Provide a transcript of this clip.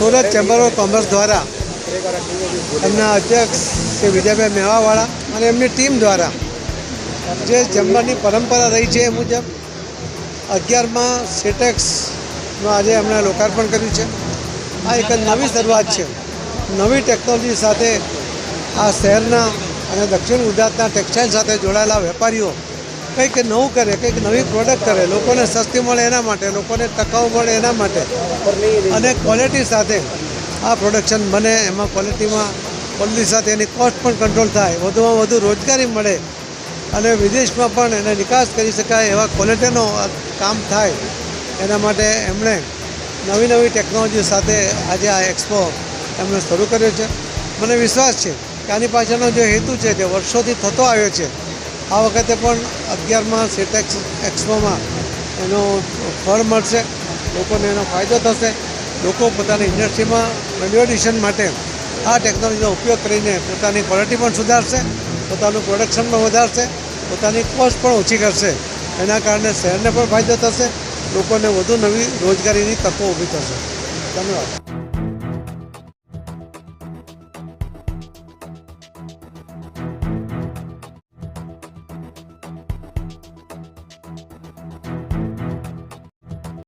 Surat chamber of commerce દ્વારા એમના અધ્યક્ષ શ્રી વિજયભાઈ મેવાવાળા અને એમની ટીમ દ્વારા જે ચેમ્બરની પરંપરા રહી છે એ મુજબ અગિયારમાં સેટેક્સનું આજે એમણે લોકાર્પણ કર્યું છે. આ એક નવી શરૂઆત છે. નવી ટેકનોલોજી સાથે આ શહેરના અને દક્ષિણ ગુજરાતના ટેક્સટાઇલ સાથે જોડાયેલા વેપારીઓ કંઈક નવું કરે, કંઈક નવી પ્રોડક્ટ કરે, લોકોને સસ્તી મળે એના માટે, લોકોને ટકાઉ મળે એના માટે. અને ક્વોલિટી સાથે આ પ્રોડક્શન બને, એમાં ક્વોલિટીમાં ક્વોલિટી સાથે એની કોસ્ટ પણ કંટ્રોલ થાય, વધુમાં વધુ રોજગારી મળે. અને વિદેશમાં પણ એને નિકાસ કરી શકાય એવા ક્વોલિટીનો કામ થાય. એના માટે એમણે નવી નવી ટેકનોલોજી સાથે આજે આ એક્સપો એમણે શરૂ કર્યો છે. મને વિશ્વાસ છે કે આની પાછળનો જે હેતુ છે તે વર્ષોથી થતો આવ્યો છે આ વખતે પણ અગિયારમાં સિટેક્સ એક્સપોમાં એનો ફળ મળશે. લોકોને એનો ફાયદો થશે. લોકો પોતાની ઇન્ડસ્ટ્રીમાં વેલ્યુ એડિશન માટે આ ટેકનોલોજીનો ઉપયોગ કરીને પોતાની ક્વોલિટી પણ સુધારશે, પોતાનું પ્રોડક્શન પણ વધારશે, પોતાની કોસ્ટ પણ ઓછી કરશે. એના કારણે શહેરને પણ ફાયદો થશે, લોકોને વધુ નવી રોજગારીની તકો ઊભી થશે. ધન્યવાદ.